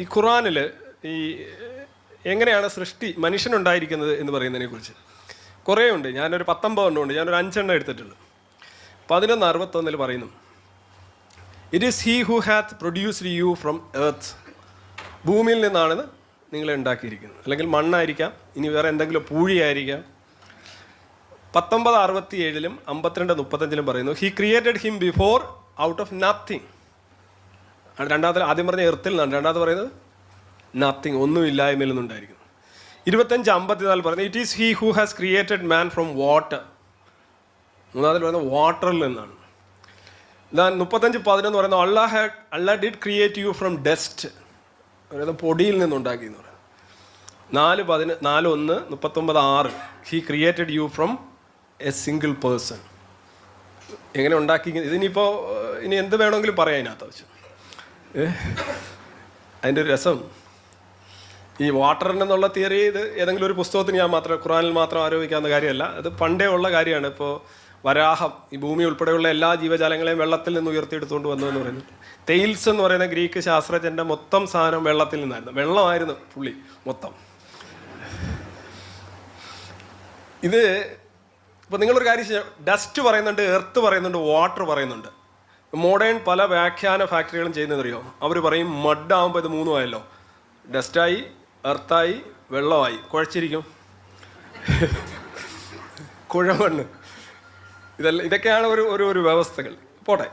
ഈ ഖുറാനിൽ ഈ എങ്ങനെയാണ് സൃഷ്ടി മനുഷ്യനുണ്ടായിരിക്കുന്നത് എന്ന് പറയുന്നതിനെ കുറിച്ച് കുറേ ഉണ്ട്. ഞാനൊരു പത്തൊമ്പതെണ്ണം ഉണ്ട്. ഞാനൊരു അഞ്ചെണ്ണം എടുത്തിട്ടുണ്ട്. പതിനൊന്ന് അറുപത്തൊന്നിൽ പറയുന്നു. It is he who hath produced you from earth ഭൂമിയിൽ നിന്നാണ് നിങ്ങളെ ഉണ്ടാക്കിയിരിക്കുന്നത്. അല്ലെങ്കിൽ മണ്ണായിരിക്കാം. ഇനി വേറെ എന്തെങ്കിലും പൂഴിയായിരിക്കാം. പത്തൊമ്പത് അറുപത്തി ഏഴിലും അമ്പത്തിരണ്ട് മുപ്പത്തഞ്ചിലും പറയുന്നു he created him before out of nothing രണ്ടാമത്തെ ആദ്യം പറഞ്ഞ എർത്തിൽ നിന്നാണ് രണ്ടാമത് പറയുന്നത് നത്തിങ് ഒന്നും ഇല്ലായ്മയിൽ നിന്നുണ്ടായിരിക്കുന്നു. ഇരുപത്തഞ്ച് അമ്പത്തിനാല് പറയുന്നത് it is he who has created man from water മൂന്നാമതിൽ പറയുന്നത് വാട്ടറിൽ നിന്നാണ്. ഞാൻ മുപ്പത്തഞ്ച് പതിനൊന്ന് പറയുന്നത് അള്ളാ ഹാ Allah did create you from dust അതായത് പൊടിയിൽ നിന്നുണ്ടാക്കി എന്ന് പറയുന്നത്. നാല് പതിന നാല് ഒന്ന് മുപ്പത്തൊമ്പത് ആറ്. He created you from a single person എങ്ങനെ ഉണ്ടാക്കി? ഇതിനിപ്പോൾ ഇനി എന്ത് വേണമെങ്കിലും പറയാം അതിനകത്ത് ആവശ്യം അതിന്റെ ഒരു രസം. ഈ വാട്ടർ എന്നുള്ള തിയറി ഇത് ഏതെങ്കിലും ഒരു പുസ്തകത്തിന് ഞാൻ മാത്രം ഖുറാനിൽ മാത്രം ആരോപിക്കാവുന്ന കാര്യമല്ല. അത് പണ്ടേ ഉള്ള കാര്യമാണ്. ഇപ്പോൾ വരാഹം ഈ ഭൂമി ഉൾപ്പെടെയുള്ള എല്ലാ ജീവജാലങ്ങളെയും വെള്ളത്തിൽ നിന്ന് ഉയർത്തിയെടുത്തുകൊണ്ട് വന്നു എന്ന് പറയുന്നത്. തെയിൽസ് എന്ന് പറയുന്ന ഗ്രീക്ക് ശാസ്ത്രജ്ഞന്റെ മൊത്തം സാധനം വെള്ളത്തിൽ നിന്നായിരുന്നു. വെള്ളമായിരുന്നു പുള്ളി മൊത്തം. ഇത് ഇപ്പം നിങ്ങളൊരു കാര്യം ഡസ്റ്റ് പറയുന്നുണ്ട് എർത്ത് പറയുന്നുണ്ട് വാട്ടർ പറയുന്നുണ്ട്. മോഡേൺ പല വ്യാഖ്യാന ഫാക്ടറികളും ചെയ്യുന്നതറിയോ അവർ പറയും മഡ് ആകുമ്പോൾ ഇത് മൂന്നും ആയല്ലോ. ഡസ്റ്റായി എർത്തായി വെള്ളമായി. കുഴച്ചിരിക്കും. കുഴമണ്ണ്. ഇതല്ല ഇതൊക്കെയാണ് ഒരു ഒരു വ്യവസ്ഥകൾ. പോട്ടെ.